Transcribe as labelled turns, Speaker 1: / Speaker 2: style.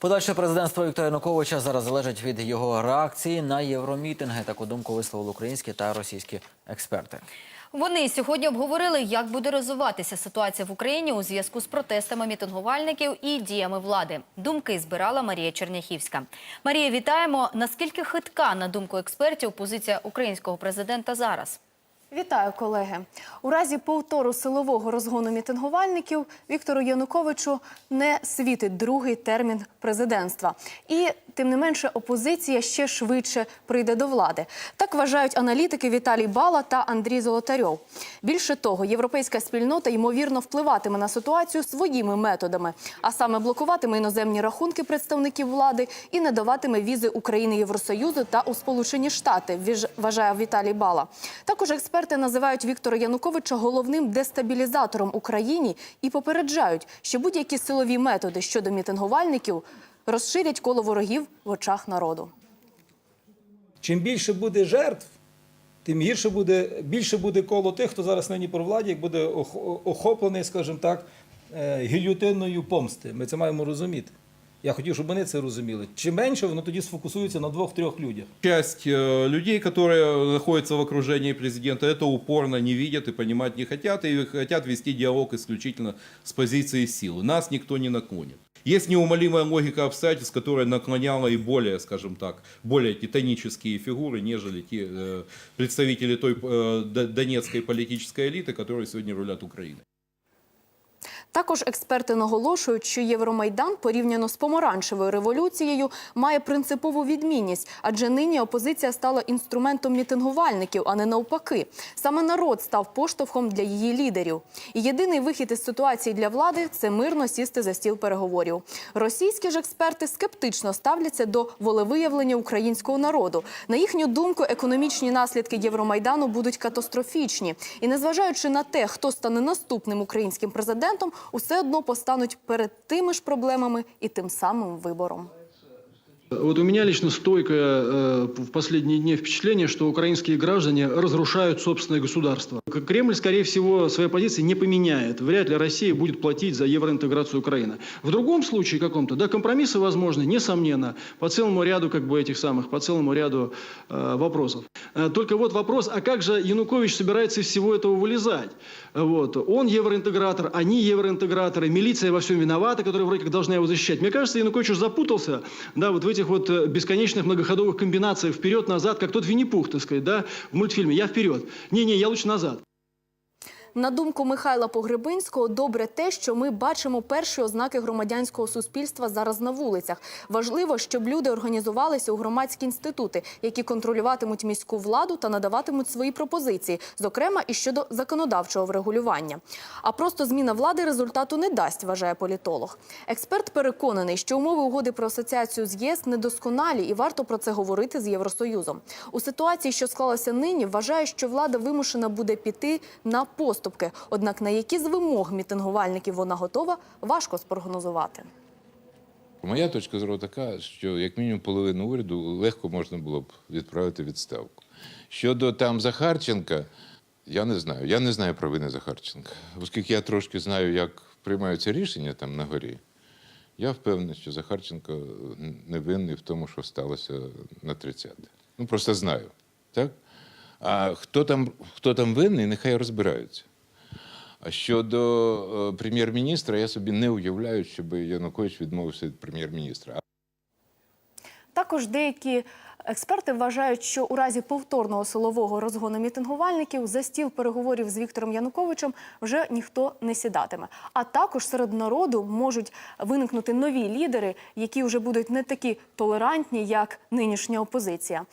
Speaker 1: Подальше президентство Віктора Януковича зараз залежить від його реакції на євромітинги. Таку думку висловили українські та російські експерти.
Speaker 2: Вони сьогодні обговорили, як буде розвиватися ситуація в Україні у зв'язку з протестами мітингувальників і діями влади. Думки збирала Марія Черняхівська. Марія, вітаємо. Наскільки хитка, на думку експертів, позиція українського президента зараз?
Speaker 3: Вітаю, колеги. У разі повтору силового розгону мітингувальників Віктору Януковичу не світить другий термін президентства. І тим не менше опозиція ще швидше прийде до влади. Так вважають аналітики Віталій Бала та Андрій Золотарьов. Більше того, європейська спільнота ймовірно впливатиме на ситуацію своїми методами, а саме блокуватиме іноземні рахунки представників влади і не даватиме візи України Євросоюзу та у Сполучені Штати. вважає Віталій Бала. Також експерти називають Віктора Януковича головним дестабілізатором Україні і попереджають, що будь-які силові методи щодо мітингувальників розширять коло ворогів в очах народу.
Speaker 4: Чим більше буде жертв, тим гірше буде, більше буде коло тих, хто зараз нині при владі, як буде ох- охоплений, скажімо так, е, помсти. Ми це маємо розуміти. Я хотів, щоб вони це розуміли. Чим менше, воно тоді сфокусується на двох-трьох людях.
Speaker 5: Часть э, людей, которые находятся в окружении президента, это упорно не видят и понимать не хотят, и хотят вести диалог исключительно с позиции силы. Нас никто не наклонит. Есть неумолимая логика обстоятельств, которая наклоняла и более, скажем так, более титанические фигуры, нежели те э, представители той э, д- донецкой политической элиты, которые сегодня рулят Украиной.
Speaker 3: Також експерти наголошують, що Євромайдан порівняно з помаранчевою революцією має принципову відмінність, адже нині опозиція стала інструментом мітингувальників, а не навпаки. Саме народ став поштовхом для її лідерів. І єдиний вихід із ситуації для влади це мирно сісти за стіл переговорів. Російські ж експерти скептично ставляться до волевиявлення українського народу. На їхню думку, економічні наслідки Євромайдану будуть катастрофічні. І незважаючи на те, хто стане наступним українським президентом, усе одно постануть перед тими ж проблемами і тим самим вибором.
Speaker 6: Вот у меня лично стойкое э, в последние дни впечатление, что украинские граждане разрушают собственное государство. Кремль, скорее всего, своей позиции не поменяет. Вряд ли Россия будет платить за евроинтеграцию Украины. В другом случае каком-то, да, компромиссы возможны, несомненно, по целому ряду как бы этих самых, по целому ряду э, вопросов. Э, Только вот вопрос, а как же Янукович собирается из всего этого вылезать? Вот. Он евроинтегратор, они евроинтеграторы, милиция во всем виновата, которая вроде как должна его защищать. Мне кажется, Янукович уже запутался да, вот в этих вот э, бесконечных многоходовых комбинациях вперед-назад, как тот Винни-Пух, так сказать, да, в мультфильме «Я вперед». Не-не, я лучше назад.
Speaker 3: На думку Михайла Погребинського, добре те, що ми бачимо перші ознаки громадянського суспільства зараз на вулицях. Важливо, щоб люди організувалися у громадські інститути, які контролюватимуть міську владу та надаватимуть свої пропозиції, зокрема і щодо законодавчого врегулювання. А просто зміна влади результату не дасть, вважає політолог. Експерт переконаний, що умови угоди про асоціацію з ЄС недосконалі і варто про це говорити з Євросоюзом. У ситуації, що склалася нині, вважає, що влада вимушена буде піти на поступки. Однак на які з вимог мітингувальників вона готова, важко спрогнозувати.
Speaker 7: Моя точка зору така, що як мінімум половину уряду легко можна було б відправити відставку. Щодо там Захарченка, я не знаю. Я не знаю провини Захарченка. Оскільки я трошки знаю, як приймаються рішення там на горі, я впевнений, що Захарченко не винний в тому, що сталося на 30 Ну, просто знаю. Так? А хто там, хто там винний, нехай розбираються. А щодо е, прем'єр-міністра, я собі не уявляю, щоб Янукович відмовився від прем'єр-міністра.
Speaker 3: Також деякі експерти вважають, що у разі повторного силового розгону мітингувальників за стіл переговорів з Віктором Януковичем вже ніхто не сідатиме. А також серед народу можуть виникнути нові лідери, які вже будуть не такі толерантні, як нинішня опозиція.